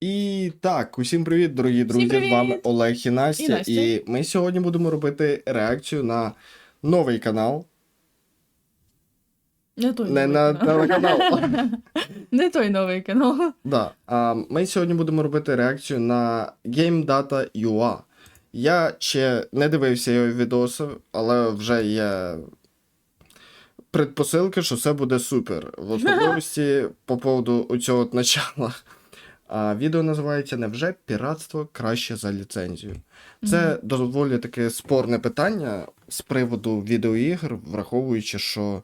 І так, усім привіт, дорогі друзі. привіт! З вами Олег і Настя. І Настя. І ми сьогодні будемо робити реакцію на новий канал. Не той Не новий на канал. телеканал. Не той новий канал. Да. А, ми сьогодні будемо робити реакцію на Game Data UA. Я ще не дивився його відоси, але вже є предпосилки, що це буде супер. В особливості по поводу цього начала. А, відео називається Невже піратство краще за ліцензію? Це доволі таке спорне питання з приводу відеоігр, враховуючи, що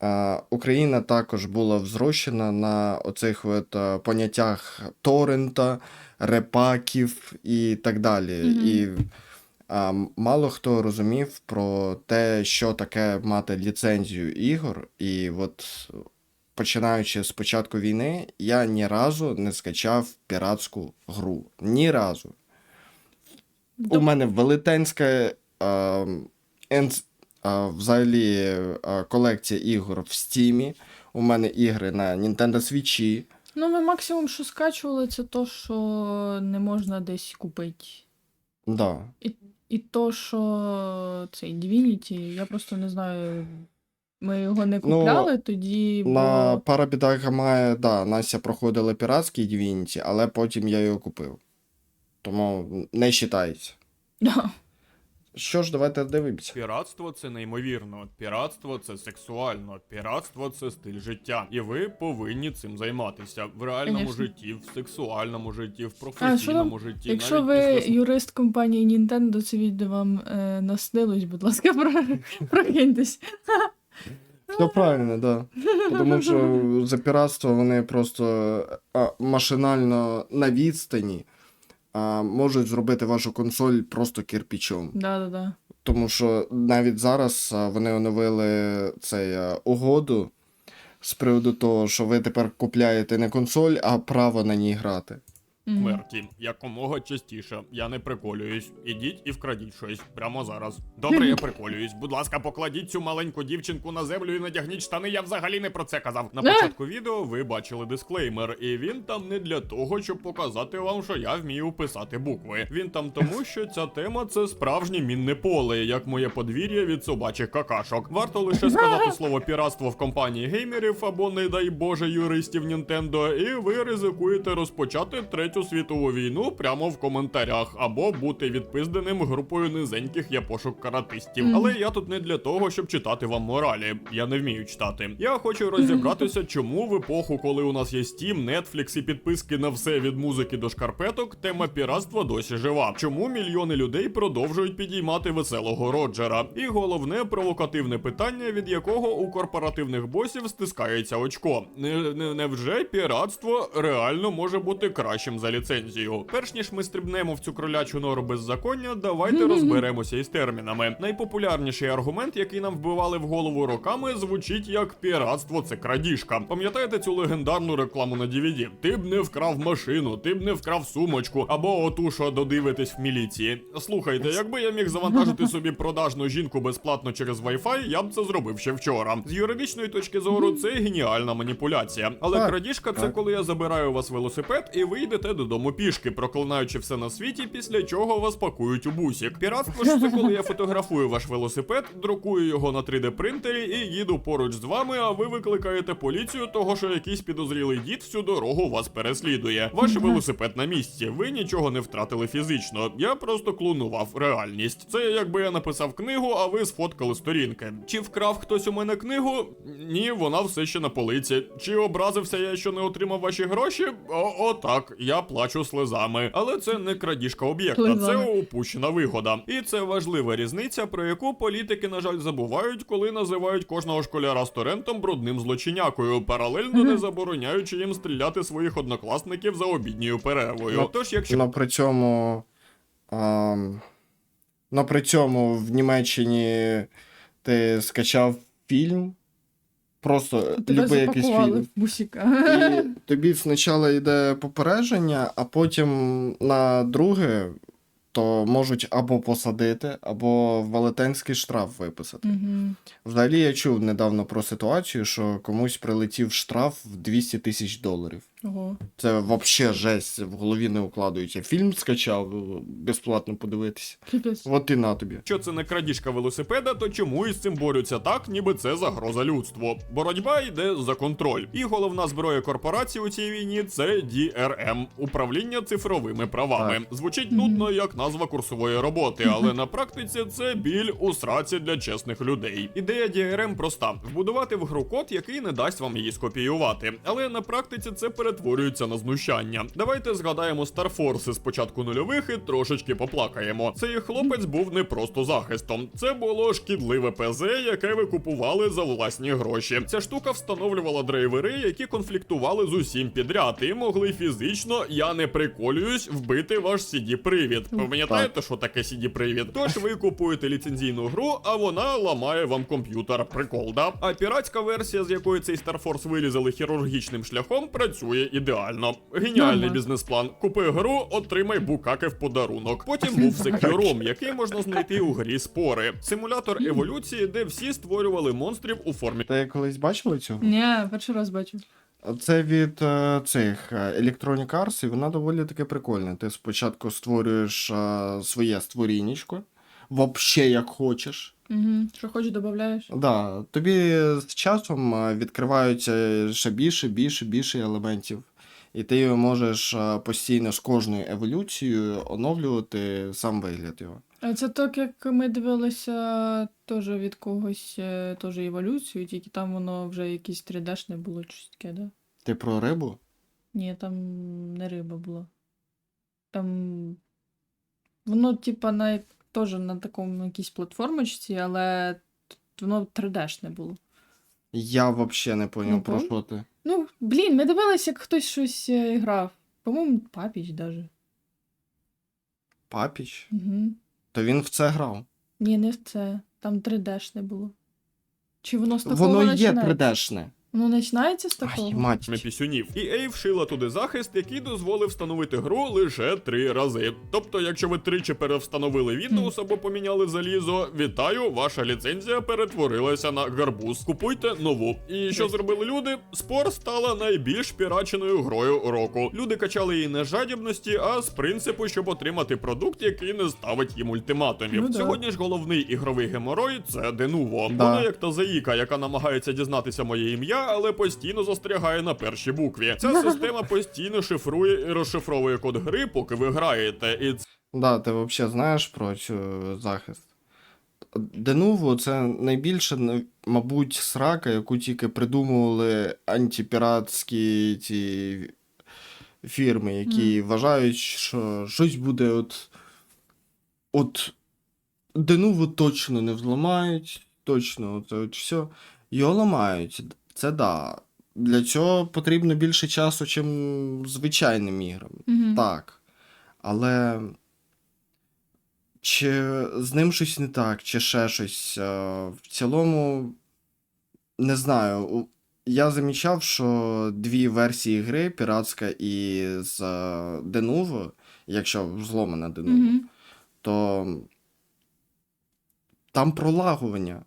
а, Україна також була взрощена на оцих от, а, поняттях торрента, репаків і так далі. Мгм. І а, мало хто розумів про те, що таке мати ліцензію ігор. І от починаючи з початку війни, я ні разу не скачав піратську гру. Ні разу. У мене велетенська а, енц, а, взагалі а, колекція ігор в Стімі. У мене ігри на Nintendo Switch. Ну, ми максимум, що скачували, це то, що не можна десь купити. Да. І то, що цей Divinity, я просто не знаю. Ми його не Ну, купляли тоді, бо... На Парабіда має, да, Настя проходила піратський Divinity, але потім я його купив. Тому не вважається. Да. Що ж, давайте дивимося. Піратство це неймовірно, піратство це сексуально, піратство це стиль життя. І ви повинні цим займатися в реальному Конечно. житті, в сексуальному житті, в А, що професійному там, житті. Якщо ви після юрист компанії Nintendo, це відео вам е, наснилось, будь ласка, прокиньтесь. Все правильно, да. Тому що за піратство вони просто а, машинально на відстані а, можуть зробити вашу консоль просто кирпичом. Да-да-да. Тому що навіть зараз а, вони оновили цей а, угоду з приводу того, що ви тепер купляєте не консоль, а право на ній грати. Мгм. смерті. Якомога частіше. Я не приколююсь. Ідіть і вкрадіть щось прямо зараз. Добре, я приколююсь. Будь ласка, покладіть цю маленьку дівчинку на землю і надягніть штани. Я взагалі не про це казав. На початку відео ви бачили дисклеймер, і він там не для того, щоб показати вам, що я вмію писати букви. Він там тому, що ця тема це справжнє мінне поле, як моє подвір'я від собачих какашок. Варто лише сказати слово піратство в компанії геймерів або, не дай Боже, юристів Нінтендо, і ви ризикуєте розпочати третю світову війну прямо в коментарях, або бути відпизденим групою низеньких япошок каратистів. Мгм. Але я тут не для того, щоб читати вам моралі. Я не вмію читати. Я хочу розібратися, чому в епоху, коли у нас є Steam, Netflix і підписки на все від музики до шкарпеток, тема піратства досі жива. Чому мільйони людей продовжують підіймати веселого Роджера? І головне провокативне питання, від якого у корпоративних босів стискається очко. Не, не, невже піратство реально може бути кращим за ліцензію? Перш ніж ми стрибнемо в цю кролячу нору беззаконня, давайте розберемося із термінами. Найпопулярніший аргумент, який нам вбивали в голову роками, звучить як піратство це крадіжка. Пам'ятаєте цю легендарну рекламу на DVD? Ти б не вкрав машину, ти б не вкрав сумочку, або оту, що додивитесь в міліції. Слухайте, якби я міг завантажити собі продажну жінку безплатно через Wi-Fi, я б це зробив ще вчора. З юридичної точки зору, це геніальна маніпуляція. Але крадіжка це коли я забираю у вас велосипед і ви йдете додому пішки, проклинаючи все на світі, після чого вас пакують у бусік. Піратство ж це коли я фотографую ваш велосипед, друкую його на 3D принтері і їду поруч з вами, а ви викликаєте поліцію, того що якийсь підозрілий дід всю дорогу вас переслідує. Ваш велосипед на місці. Ви нічого не втратили фізично. Я просто клонував реальність. Це якби я написав книгу, а ви сфоткали сторінки. Чи вкрав хтось у мене книгу? Ні, вона все ще на полиці. Чи образився я, що не отримав ваші гроші? О, о так, я плачу слезами. Але це не крадіжка об'єкта, це упущена вигода. І це важлива різниця, про яку політики, на жаль, забувають, коли називають кожного школяра з торрентом брудним злочинякою, паралельно не забороняючи їм стріляти своїх однокласників за обідньою перервою. Ну, Тож, якщо Но при цьому. А, но при цьому в Німеччині ти скачав фільм. Просто Тебе якийсь фільм. І тобі спочатку йде попередження, а потім на друге то можуть або посадити, або велетенський штраф виписати. Угу. Взагалі я чув недавно про ситуацію, що комусь прилетів штраф в 200 тисяч доларів. Ого. Це вообще жесть, в голові не укладується. Фільм скачав безплатно подивитися. От і на тобі. Якщо це не крадіжка велосипеда, то чому із цим борються так, ніби це загроза людству? Боротьба йде за контроль. І головна зброя корпорації у цій війні це DRM – управління цифровими правами. Звучить нудно як назва курсової роботи, але на практиці це біль у сраці для чесних людей. Ідея DRM проста: вбудувати в гру код, який не дасть вам її скопіювати. Але на практиці це перетворюється на знущання. Давайте згадаємо Force з початку нульових і трошечки поплакаємо. Цей хлопець був не просто захистом. Це було шкідливе ПЗ, яке ви купували за власні гроші. Ця штука встановлювала драйвери, які конфліктували з усім підряд, і могли фізично, я не приколююсь, вбити ваш CD-привід. Пам'ятаєте, що таке CD-привід? Тож ви купуєте ліцензійну гру, а вона ламає вам комп'ютер. Прикол, да? А піратська версія, з якої цей Force вирізали хірургічним шляхом, працює ідеально. Геніальний Ага. бізнес-план. Купи гру, отримай букаки в подарунок. Потім був Секюром, який можна знайти у грі спори. Симулятор еволюції, де всі створювали монстрів у формі Ти колись бачила цього? Ні, перший раз бачу. Це від е, цих е, Electronic Arts, і вона доволі таки прикольна. Ти спочатку створюєш е, своє створіннячко, вообще як хочеш. Угу. Що хочеш, додаєш? Да, тобі з часом е, відкриваються ще більше, більше, більше елементів. І ти можеш е, постійно з кожною еволюцією оновлювати сам вигляд його. А це так, як ми дивилися теж від когось е, теж еволюцію, тільки там воно вже якесь 3D-шне було щось таке, да? Ти про рибу? Ні, там не риба була. Там. Воно, типа, на теж на такому якійсь платформочці, але воно 3D-шне було. Я взагалі не поняв, Ну, про що ти. Ну, блін, ми дивилися, як хтось щось е, грав. По-моєму, папіч даже. Папіч? Угу. То він в це грав. Ні, не в це. Там 3D-шне було. Чи воно з такого Воно є 3D-шне. Воно починається з такого? Ай, мать. пісюнів. EA вшила туди захист, який дозволив встановити гру лише три рази. Тобто, якщо ви тричі перевстановили Windows або поміняли залізо, вітаю, ваша ліцензія перетворилася на гарбуз. Купуйте нову. І що зробили люди? Спор стала найбільш піраченою грою року. Люди качали її не з жадібності, а з принципу, щоб отримати продукт, який не ставить їм ультиматумів. Ну да. Сьогодні ж головний ігровий геморой це Денуво. Да. Вона як та заїка, яка намагається дізнатися моє ім'я, але постійно застрягає на першій букві. Ця система постійно шифрує і розшифровує код гри, поки ви граєте. І Да, ти взагалі знаєш про цю захист. Denuvo — це найбільша, на- мабуть, срака, яку тільки придумували антипіратські ці фірми, які вважають, що щось буде от. От Denuvo точно не взламають, точно от, от все. Його ламають. Це да. Для цього потрібно більше часу, чим звичайним іграм. Угу. Так. Але чи з ним щось не так, чи ще щось. е, В цілому, не знаю. Я замічав, що дві версії гри, піратська і з е, Denuvo, якщо взломана Denuvo, Угу. то там пролагування.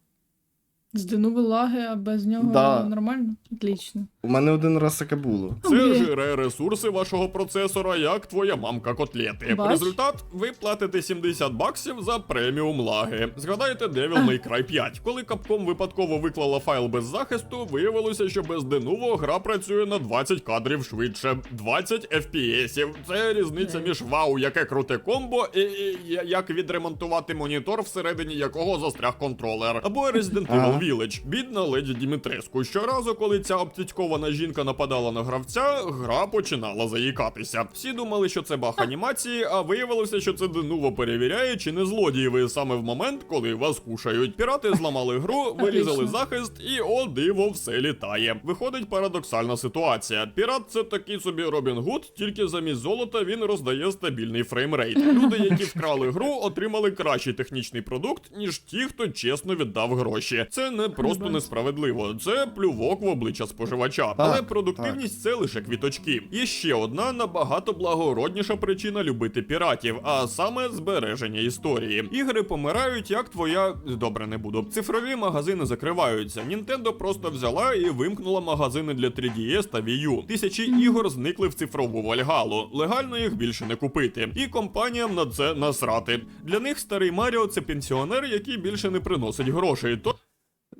Здинули лаги, а без нього Да. нормально? Отлично. У мене один раз таке було. це Окей. жире ресурси вашого процесора, як твоя мамка котлети. Бач. Результат ви платите 70 баксів за преміум лаги. Згадайте Devil May Cry 5. Коли Capcom випадково виклала файл без захисту, виявилося, що без Denuvo гра працює на 20 кадрів швидше, 20 FPS. Це різниця між вау, яке круте комбо, і, і я- як відремонтувати монітор, всередині якого застряг контролер. Або Resident Evil. Village. Бідна леді Дімітреску. Щоразу, коли ця обцяцькована жінка нападала на гравця, гра починала заїкатися. Всі думали, що це баг анімації, а виявилося, що це Денуво перевіряє, чи не злодії ви саме в момент, коли вас кушають. Пірати зламали гру, вирізали захист, і о диво, все літає. Виходить парадоксальна ситуація. Пірат це такий собі Робін Гуд, тільки замість золота він роздає стабільний фреймрейт. Люди, які вкрали гру, отримали кращий технічний продукт, ніж ті, хто чесно віддав гроші. Це не просто несправедливо, це плювок в обличчя споживача. Але Так, продуктивність це лише квіточки. І ще одна набагато благородніша причина любити піратів, а саме збереження історії. Ігри помирають, як твоя добре не буду. Цифрові магазини закриваються. Nintendo просто взяла і вимкнула магазини для 3DS та Wii U. Тисячі ігор зникли в цифрову вальгалу. Легально їх більше не купити. І компаніям на це насрати. Для них старий Маріо це пенсіонер, який більше не приносить грошей.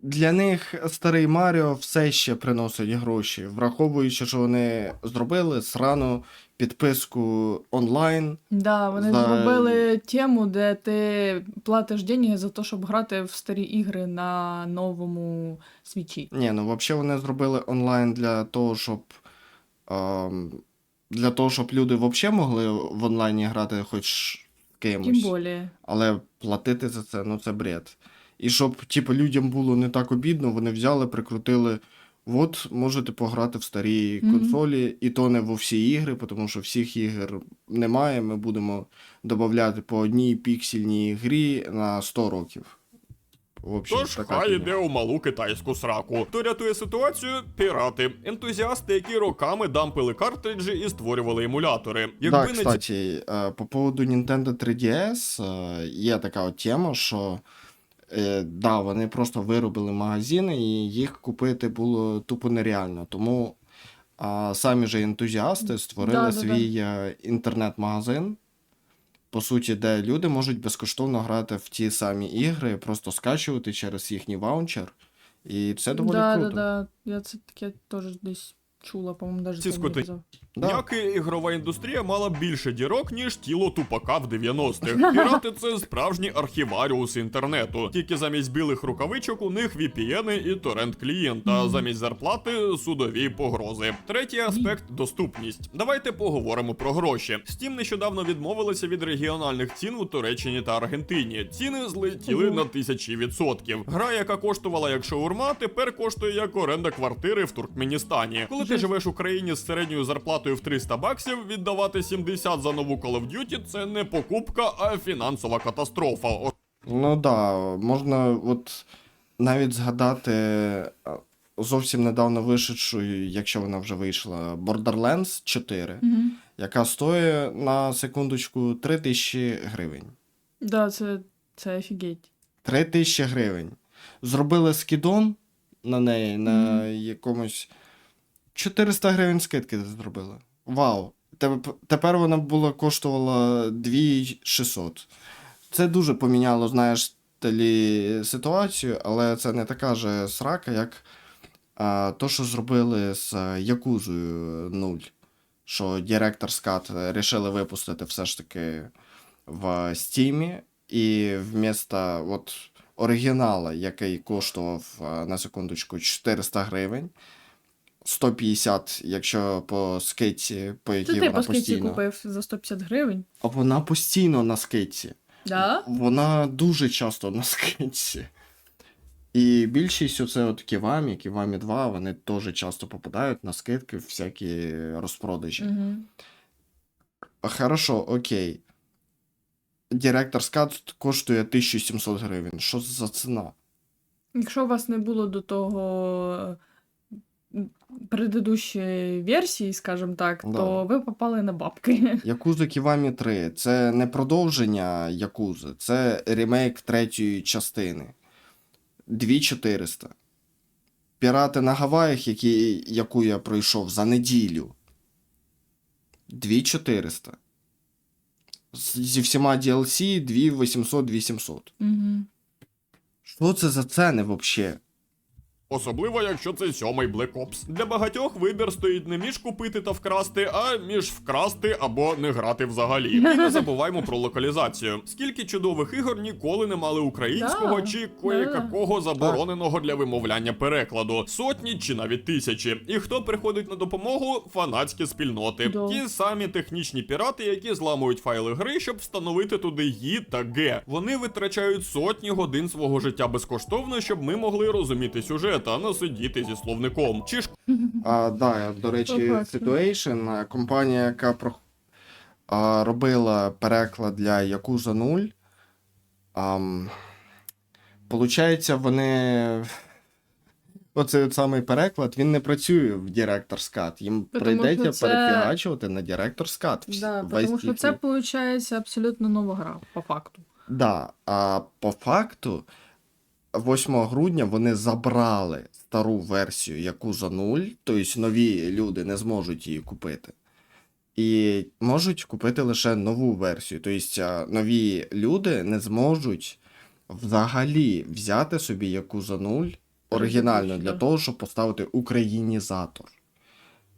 Для них старий Маріо все ще приносить гроші, враховуючи, що вони зробили срану підписку онлайн. Да, вони За- зробили тему, де ти платиш деньги за те, щоб грати в старі ігри на новому свічі. Ні, ну взагалі вони зробили онлайн для того, щоб. ем, для того, щоб люди взагалі могли в онлайні грати хоч кимось. Тим більше. Але платити за це, ну це бред. І щоб, типу, людям було не так обідно, вони взяли, прикрутили. От можете пограти в старі Мгм. консолі, і то не во всі ігри, тому що всіх ігор немає. Ми будемо додати по одній піксельній грі на 100 років. В общем, Тож така хай іде у малу китайську сраку. Хто рятує ситуацію? Пірати, ентузіасти, які роками дампили картриджі і створювали емулятори. Якби Да, не кстати, е, по поводу Nintendo 3DS е, є така от тема, що да, вони просто виробили магазини, і їх купити було тупо нереально. Тому а, самі же ентузіасти створили Да-да-да. свій е, інтернет-магазин, по суті, де люди можуть безкоштовно грати в ті самі ігри, просто скачувати через їхній ваунчер. І це доволі да, круто. да, да. Я це таке теж десь чула, по-моєму, навіть Да. Ніяка ігрова індустрія мала більше дірок, ніж тіло тупака в 90-х. Пірати це справжні архіваріуси інтернету. Тільки замість білих рукавичок у них VPN і торрент клієнт, а замість зарплати судові погрози. Третій аспект доступність. Давайте поговоримо про гроші. Steam нещодавно відмовилися від регіональних цін у Туреччині та Аргентині. Ціни злетіли на тисячі відсотків. Гра, яка коштувала як шаурма, тепер коштує як оренда квартири в Туркменістані. Коли ти живеш в Україні з середньою зарплатою в 300 баксів, віддавати 70 за нову Call of Duty – це не покупка, а фінансова катастрофа. Ну да, можна от навіть згадати зовсім недавно вишедшу, якщо вона вже вийшла, Borderlands 4, Угу. яка стоїть на секундочку 3000 гривень. Да, це, це офігеть. 3000 гривень. Зробили скидон на неї на Мгм. якомусь 400 гривень скидки зробили. Вау! Тепер вона була коштувала 2600. Це дуже поміняло, знаєш, ситуацію, але це не така же срака, як а, то, що зробили з Якузою 0. Що Director's Cut рішили випустити все ж таки в Стімі, і вмісто от оригінала, який коштував на секундочку 400 гривень, 150, якщо по скидці, по Це якій ти вона по скидці постійно. купив за 150 гривень. А вона постійно на скидці. Да? Вона дуже часто на скидці. І більшість оце от Ківамі, Ківамі 2, вони теж часто попадають на скидки всякі розпродажі. Угу. Хорошо, окей. Director's Cut коштує 1700 гривень. Що за ціна? Якщо у вас не було до того предыдущої версії, скажімо так, Да. то ви попали на бабки. Якуза Ківамі 3 це не продовження Якузи, це ремейк третьої частини. 2400. Пірати на Гаваях, які, яку я пройшов за неділю. 2400. Зі всіма DLC 2800 2700. Угу. Що це за ціни взагалі? Особливо, якщо це сьомий Black Ops. Для багатьох вибір стоїть не між купити та вкрасти, а між вкрасти або не грати взагалі. І не забуваймо про локалізацію. Скільки чудових ігор ніколи не мали українського Да, чи кое-какого забороненого для вимовляння перекладу. Сотні чи навіть тисячі. І хто приходить на допомогу? Фанатські спільноти. Да. Ті самі технічні пірати, які зламують файли гри, щоб встановити туди «Ї» та Г. Вони витрачають сотні годин свого життя безкоштовно, щоб ми могли розуміти сюжет, а не сидіти зі словником. Чи ж А, да, до речі, Фактично. Situation, а, компанія, яка про... а, робила переклад для Yakuza 0, ам, Получається, вони. Оцей от самий переклад, він не працює в Director's Cut. Їм Тому прийдеться що це- перефігачувати на Director's Cut. Да, весь тому що це виходить абсолютно нова гра, по факту. Да, а по факту, 8 грудня вони забрали стару версію яку за нуль, тобто нові люди не зможуть її купити. І можуть купити лише нову версію. Тобто нові люди не зможуть взагалі взяти собі яку за нуль оригінально для того, щоб поставити українізатор.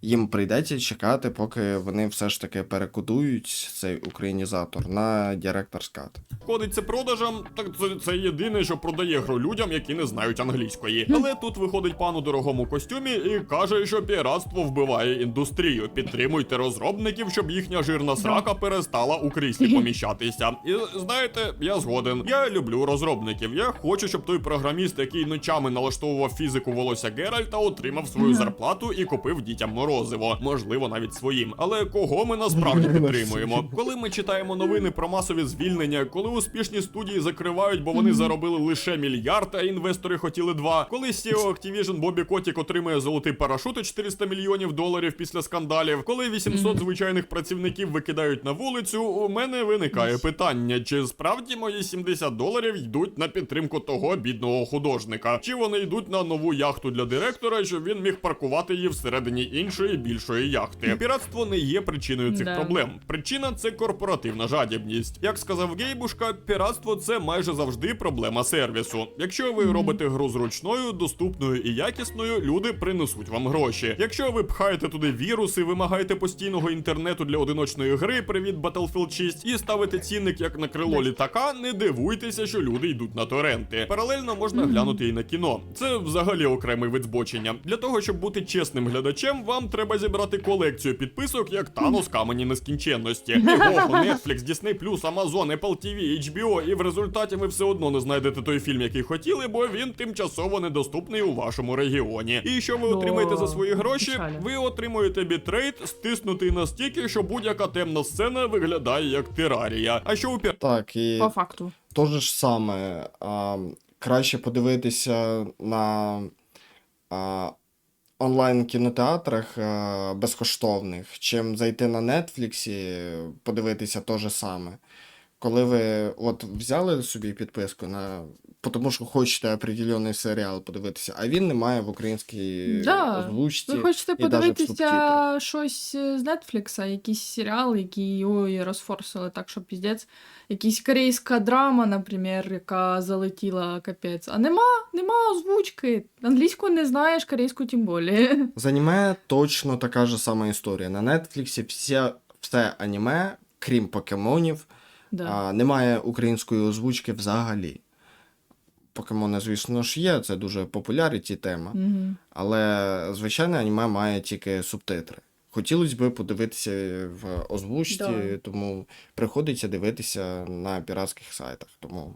Їм прийдеться чекати, поки вони все ж таки перекодують цей українізатор на Director's Cut. Шкодиться продажам, так це, це єдине, що продає гру людям, які не знають англійської. Але тут виходить пан у дорогому костюмі і каже, що піратство вбиває індустрію. Підтримуйте розробників, щоб їхня жирна срака перестала у кріслі поміщатися. І знаєте, я згоден. Я люблю розробників. Я хочу, щоб той програміст, який ночами налаштовував фізику волосся Геральта, отримав свою зарплату і купив дітям морозиво. Можливо, навіть своїм. Але кого ми насправді підтримуємо? Коли ми читаємо новини про масові звільнення, коли успішні студії закривають, бо вони заробили лише мільярд, а інвестори хотіли два. Коли CEO Activision Бобі Котік отримує золотий парашут і 400 мільйонів доларів після скандалів, коли 800 звичайних працівників викидають на вулицю, у мене виникає питання: чи справді мої 70 доларів йдуть на підтримку того бідного художника? Чи вони йдуть на нову яхту для директора, щоб він міг паркувати її всередині іншої більшої яхти? Піратство не є причиною цих Да. проблем. Причина це корпоративна жадібність. Як сказав Гейбушка, піратство це майже завжди проблема сервісу. Якщо ви робите гру зручною, доступною і якісною, люди принесуть вам гроші. Якщо ви пхаєте туди віруси, вимагаєте постійного інтернету для одиночної гри, привіт Battlefield 6, і ставите цінник як на крило літака, не дивуйтеся, що люди йдуть на торренти. Паралельно можна глянути і на кіно. Це взагалі окремий вид збочення. Для того, щоб бути чесним глядачем, вам треба зібрати колекцію підписок, як Танос камені нескінченності. Ого, Netflix, Disney+, Amazon, Apple TV, HBO, і в результаті ви все одно не знайдете той фільм, який хотіли, бо він тимчасово недоступний у вашому регіоні. І що ви отримаєте за свої гроші? Ви отримуєте бітрейт, стиснутий настільки, що будь-яка темна сцена виглядає як терарія. А що у пір... Так, і По факту. то же ж саме. А, краще подивитися на а, онлайн-кінотеатрах безкоштовних, чим зайти на Netflix і подивитися те же саме. Коли ви от взяли собі підписку на. Тому що хочете определений серіал подивитися, а він не має в українській Да. озвучці. Ви хочете і подивитися щось з Нетфлікса, якийсь серіал, який ой, розфорсили так, що піздець. Якась корейська драма, наприклад, яка залетіла капець. А нема, нема озвучки. Англійську не знаєш, корейську тим більше. З аніме точно така ж сама історія. На Нетфліксі все, все аніме, крім покемонів, Да. а, немає української озвучки взагалі. Покемони, звісно ж, є, це дуже популярна тема, Угу. але звичайне аніме має тільки субтитри. Хотілося б подивитися в озвучці, Да. тому приходиться дивитися на піратських сайтах. Тому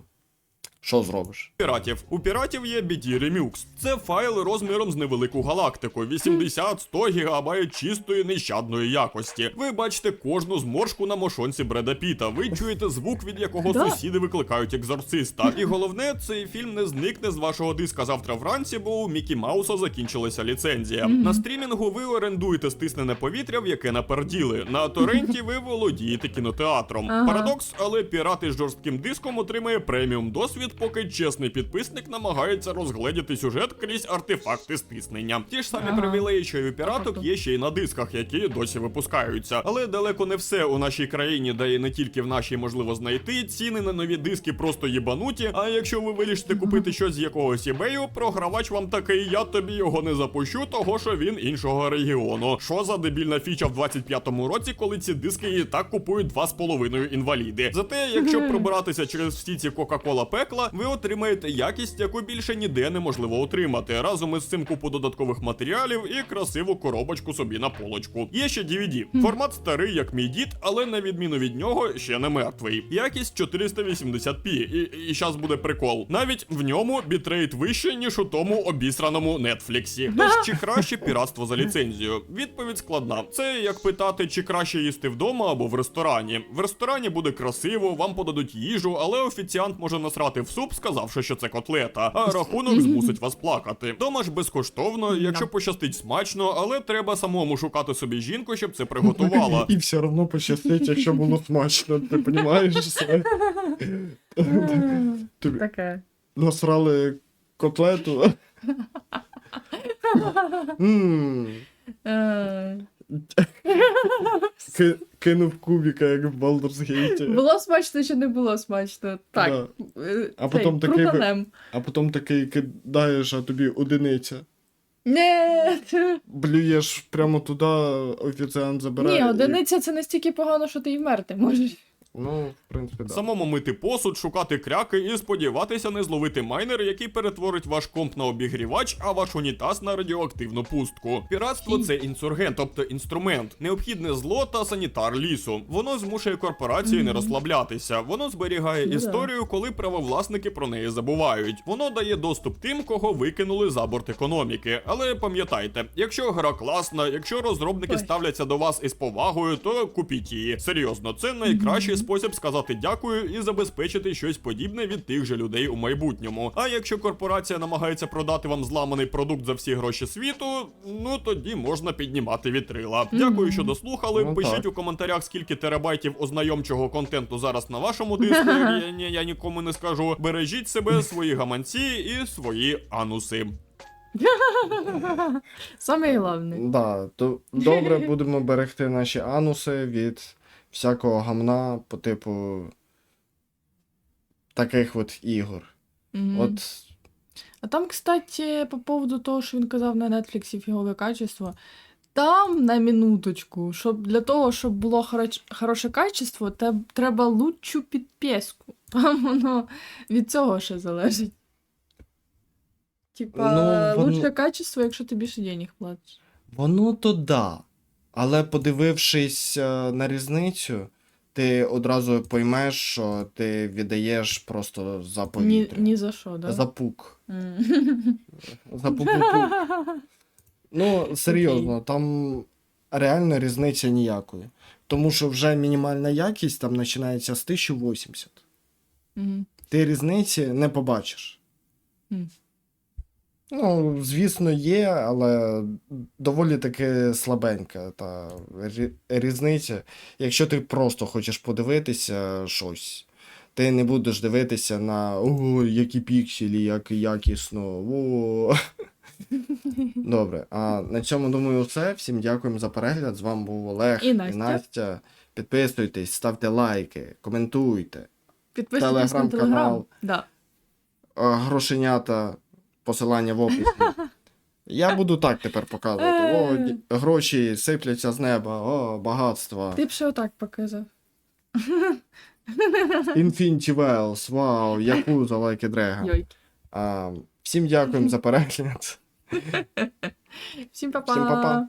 що зробиш? піратів. У піратів є BT Remux. Це файл розміром з невелику галактику, 80-100 гігабайт чистої нещадної якості. Ви бачите кожну зморшку на мошонці Бреда Піта. Ви чуєте звук, від якого сусіди викликають екзорциста. І головне, цей фільм не зникне з вашого диска завтра вранці, бо у Мікі Мауса закінчилася ліцензія. На стрімінгу ви орендуєте стиснене повітря, в яке наперділи. На торренті ви володієте кінотеатром. Парадокс, але пірати з жорстким диском отримає преміум досвід, поки чесний підписник намагається розгледіти сюжет крізь артефакти стиснення. Ті ж самі Ага. привілеї, що й у піраток, є ще й на дисках, які досі випускаються. Але далеко не все у нашій країні, де і не тільки в нашій можливо знайти. Ціни на нові диски просто їбануті. А якщо ви вирішите купити щось з якогось ібею, програвач вам такий, я тобі його не запущу, того що він іншого регіону. Що за дебільна фіча в 25-му році, коли ці диски і так купують два з половиною інваліди. Зате, якщо пробиратися через всі ці Кока-Кола пекла, ви отримаєте якість, яку більше ніде неможливо отримати. Разом із цим купу додаткових матеріалів і красиву коробочку собі на полочку. Є ще DVD. Формат старий, як мій дід, але на відміну від нього ще не мертвий. Якість 480p. І, і буде прикол. Навіть в ньому бітрейт вище, ніж у тому обісраному Нетфліксі. Тож чи краще піратство за ліцензію? Відповідь складна. Це як питати, чи краще їсти вдома або в ресторані. В ресторані буде красиво, вам подадуть їжу, але офіціант може насрати в в суп, сказавши, що це котлета, а рахунок змусить вас плакати. Дома ж безкоштовно, якщо пощастить смачно, але треба самому шукати собі жінку, щоб це приготувала. І все одно пощастить, якщо було смачно, ти розумієш? Тобі Таке. насрали котлету. ки- Кинув кубіка, як в Baldur's Gate. Було смачно чи не було смачно? Так. Е, А цей, потім такий крутанем. А потім такий кидаєш, а тобі одиниця. Ні. Блюєш прямо туди, офіціант забирає. Ні, і- одиниця це настільки погано, що ти і вмерти можеш. Ну, в принципі, так. Самому мити посуд, шукати кряки і сподіватися не зловити майнер, який перетворить ваш комп на обігрівач, а ваш унітаз на радіоактивну пустку. Піратство це інсургент, тобто інструмент, необхідне зло та санітар лісу. Воно змушує корпорації не розслаблятися. Воно зберігає історію, коли правовласники про неї забувають. Воно дає доступ тим, кого викинули за борт економіки. Але пам'ятайте, якщо гра класна, якщо розробники ставляться до вас із повагою, то купіть її. Серйозно, це найкращий спосіб сказати дякую і забезпечити щось подібне від тих же людей у майбутньому. А якщо корпорація намагається продати вам зламаний продукт за всі гроші світу, ну тоді можна піднімати вітрила. Дякую, що дослухали. Ну, Пишіть так. у коментарях, скільки терабайтів ознайомчого контенту зараз на вашому диску. Я, ні, я нікому не скажу. Бережіть себе, свої гаманці і свої ануси. Саме головне. Да, то добре будемо берегти наші ануси від всякого гамна по типу таких от ігор. Мгм. От А там, кстати, по поводу того, що він казав на Netflix фігове качество. Там на минуточку, щоб для того, щоб було хороч- хороше качество, те треба лучшу підписку. Там воно від цього ще залежить. Типа, Ну, воно- лучше качество, якщо ти більше денег платиш. воно то да. Але подивившись е, на різницю, ти одразу поймеш, що ти віддаєш просто за Ні, повітря. ні за що, да? За пук. За пук Ну, серйозно, там реально різниця ніякої. Тому що вже мінімальна якість там починається з 1080. Мгм. Ти різниці не побачиш. Ну, звісно, є, але доволі таки слабенька та різниця. Якщо ти просто хочеш подивитися щось, ти не будеш дивитися на о, які пікселі, як якісно. О. Добре, а на цьому думаю, все. Всім дякуємо за перегляд. З вами був Олег І Настя. Настя. Підписуйтесь, ставте лайки, коментуйте. Підписуйтесь на Телеграм-канал. телеграм. Да. Грошенята, посилання в описі. Я буду так тепер показувати. О, ді- гроші сипляться з неба, о, багатство. Ти б ще отак показав. Infinity Wells, вау, Якуза, за лайки дрега. Йой. А, всім дякуємо за перегляд. Всім па-па. Всім па-па.